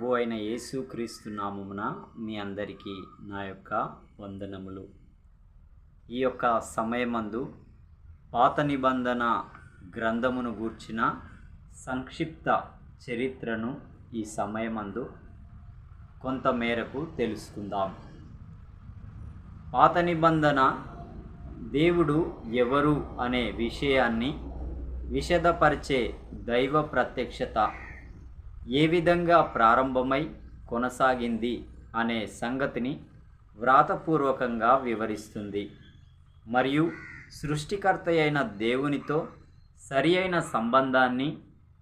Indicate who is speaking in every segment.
Speaker 1: ప్రభు అయిన యేసుక్రీస్తు నామమున మీ అందరికీ నా యొక్క వందనములు. ఈ యొక్క సమయమందు పాత నిబంధన గ్రంథమును గూర్చిన సంక్షిప్త చరిత్రను ఈ సమయమందు కొంతమేరకు తెలుసుకుందాం. పాత నిబంధన దేవుడు ఎవరు అనే విషయాన్ని విశదపరిచే దైవ ప్రత్యక్షత ఏ విధంగా ప్రారంభమై కొనసాగింది అనే సంగతిని వ్రాతపూర్వకంగా వివరిస్తుంది. మరియు సృష్టికర్త అయిన దేవునితో సరి అయిన సంబంధాన్ని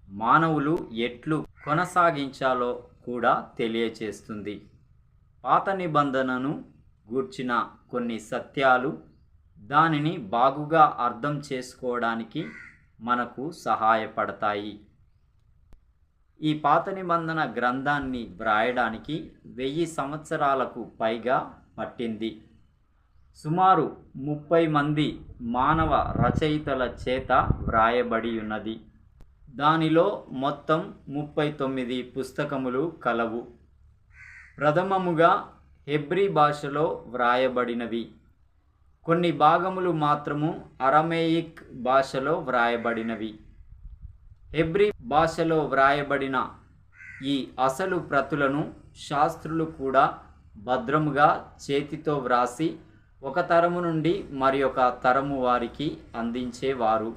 Speaker 1: మానవులు ఎట్లు కొనసాగించాలో కూడా తెలియచేస్తుంది. పాత నిబంధనను గూర్చిన కొన్ని సత్యాలు దానిని బాగుగా అర్థం చేసుకోవడానికి మనకు సహాయపడతాయి. ఈ పాత నిబంధన గ్రంథాన్ని వ్రాయడానికి వెయ్యి సంవత్సరాలకు పైగా పట్టింది. సుమారు ముప్పై మంది మానవ రచయితల చేత వ్రాయబడి ఉన్నది. దానిలో మొత్తం ముప్పై తొమ్మిది పుస్తకములు కలవు. ప్రథమముగా హెబ్రీ భాషలో వ్రాయబడినవి. కొన్ని భాగములు మాత్రము అరమేయిక్ భాషలో వ్రాయబడినవి. హెబ్రీ భాషలో వ్రాయబడిన ఈ అసలు ప్రతులను శాస్త్రులు కూడా భద్రముగా చేతితో వ్రాసి ఒక తరము నుండి మరి ఒక తరము వారికి అందించేవారు.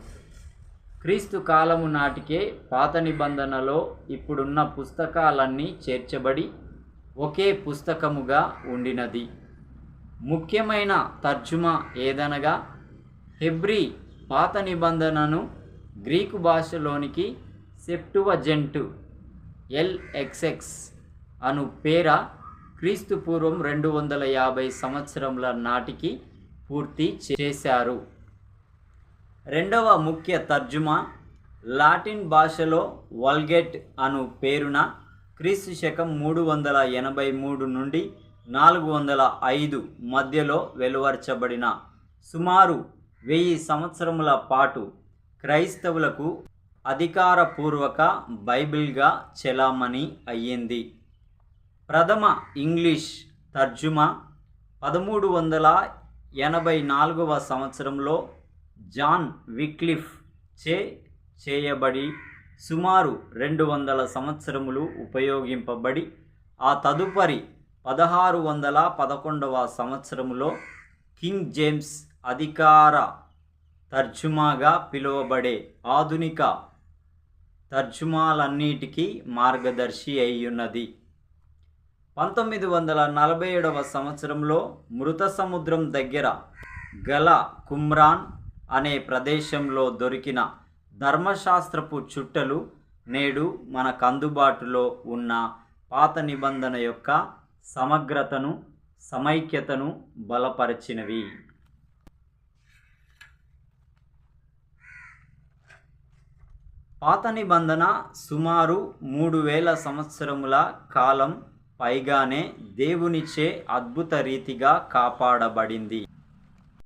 Speaker 1: క్రీస్తు కాలము నాటికే పాత నిబంధనలో ఇప్పుడున్న పుస్తకాలన్నీ చేర్చబడి ఒకే పుస్తకముగా ఉండినది. ముఖ్యమైన తర్జుమా ఏదనగా హెబ్రీ పాత నిబంధనను గ్రీకు భాషలోనికి సెప్టువజెంటు ఎల్ఎక్స్ఎక్స్ అను పేర క్రీస్తు పూర్వం రెండు వందల యాభై సంవత్సరముల నాటికి పూర్తి చేశారు. రెండవ ముఖ్య తర్జుమా లాటిన్ భాషలో వల్గెట్ అను పేరున క్రీస్తు శకం మూడు వందల ఎనభై మూడు నుండి నాలుగు వందల ఐదు మధ్యలో వెలువరచబడిన. సుమారు వెయ్యి సంవత్సరముల పాటు క్రైస్తవులకు అధికారపూర్వక బైబిల్గా చెలామణి అయ్యింది. ప్రథమ ఇంగ్లీష్ తర్జుమా పదమూడు వందల ఎనభై నాలుగవ సంవత్సరంలో జాన్ విక్లిఫ్ చే చేయబడి సుమారు రెండు వందల సంవత్సరములు ఉపయోగింపబడి ఆ తదుపరి పదహారు వందల పదకొండవ సంవత్సరములో కింగ్ జేమ్స్ అధికార తర్జుమాగా పిలువబడే ఆధునిక తర్జుమాలన్నిటికీ మార్గదర్శి అయ్యున్నది. పంతొమ్మిది వందల నలభై ఏడవ సంవత్సరంలో మృత సముద్రం దగ్గర గల కుమ్రాన్ అనే ప్రదేశంలో దొరికిన ధర్మశాస్త్రపు చుట్టలు నేడు మనకు అందుబాటులో ఉన్న పాత నిబంధన యొక్క సమగ్రతను సమైక్యతను బలపరిచినవి. పాత నిబంధన సుమారు మూడు వేల సంవత్సరముల కాలం పైగానే దేవునిచే అద్భుత రీతిగా కాపాడబడింది.